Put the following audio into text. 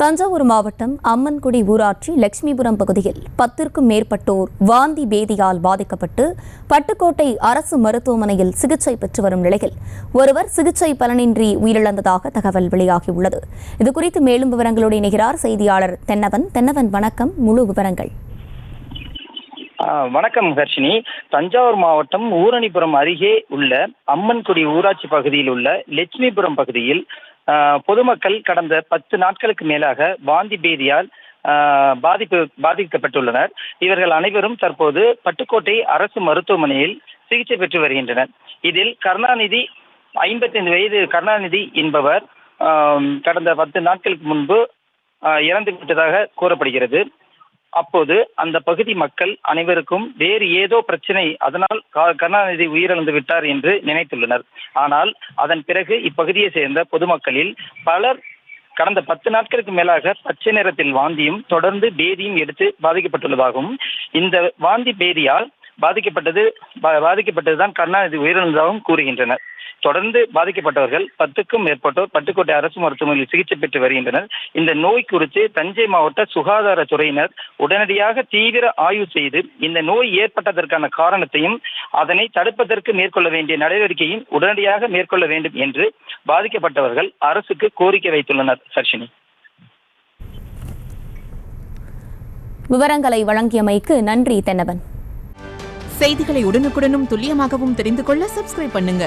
தஞ்சாவூர் மாவட்டம் அம்மன்குடி ஊராட்சி லட்சுமிபுரம் பகுதியில் பத்திற்கும் மேற்பட்டோர் வாந்தி பேதியால் பாதிக்கப்பட்டு பட்டுக்கோட்டை அரசு மருத்துவமனையில் சிகிச்சை பெற்று வரும் நிலையில் ஒருவர் சிகிச்சை பலனின்றி உயிரிழந்ததாக தகவல் வெளியாகியுள்ளது. இதுகுறித்து மேலும் விவரங்களோடு இணைகிறார் செய்தியாளர் தென்னவன். தென்னவன் வணக்கம். முழு விவரங்கள். வணக்கம் ஹர்ஷினி தஞ்சாவூர் மாவட்டம் ஊரணிபுரம் அருகே உள்ள அம்மன்குடி ஊராட்சி பகுதியில் உள்ள லட்சுமிபுரம் பகுதியில் பொதுமக்கள் கடந்த பத்து நாட்களுக்கு மேலாக வாந்தி பேதியால் பாதிப்பு பாதிக்கப்பட்டுள்ளனர். இவர்கள் அனைவரும் தற்போது பட்டுக்கோட்டை அரசு மருத்துவமனையில் சிகிச்சை பெற்று வருகின்றனர். இதில் கருணாநிதி ஐம்பத்தைந்து வயது கருணாநிதி என்பவர் கடந்த பத்து நாட்களுக்கு முன்பு இறந்து விட்டதாக கூறப்படுகிறது. அப்போது அந்த பகுதி மக்கள் அனைவருக்கும் வேறு ஏதோ பிரச்சனை அதனால் க- கருணாநிதி உயிரிழந்து விட்டார் என்று நினைத்துள்ளனர். ஆனால் அதன் பிறகு இப்பகுதியை சேர்ந்த பொதுமக்களில் பலர் கடந்த பத்து நாட்களுக்கு மேலாக பச்சை நிறத்தில் வாந்தியும் தொடர்ந்து பேதியும் எடுத்து பாதிக்கப்பட்டுள்ளதாகவும் இந்த வாந்தி பேதியால் பாதிக்கப்பட்டது பா- பாதிக்கப்பட்டதுதான் கருணாநிதி உயிரிழந்ததாகவும் கூறுகின்றனர். தொடர்ந்து பாதிக்கப்பட்டவர்கள் பத்துக்கும் மேற்பட்டோர் பட்டுக்கோட்டை அரசு மருத்துவமனையில் சிகிச்சை பெற்று வருகின்றனர். இந்த நோய் குறித்து தஞ்சை மாவட்ட சுகாதாரத்துறையினர் உடனடியாக தீவிர ஆய்வு செய்து இந்த நோய் ஏற்பட்டதற்கான காரணத்தையும் அதனை தடுப்பதற்கு மேற்கொள்ள வேண்டிய நடவடிக்கையும் உடனடியாக மேற்கொள்ள வேண்டும் என்று பாதிக்கப்பட்டவர்கள் அரசுக்கு கோரிக்கை வைத்துள்ளனர். சர்ஷினி. விவரங்களை வழங்கியமைக்கு நன்றி தென்னவன். செய்திகளை உடனுக்குடனும் துல்லியமாகவும் தெரிந்து கொள்ள சப்ஸ்கிரைப் பண்ணுங்க.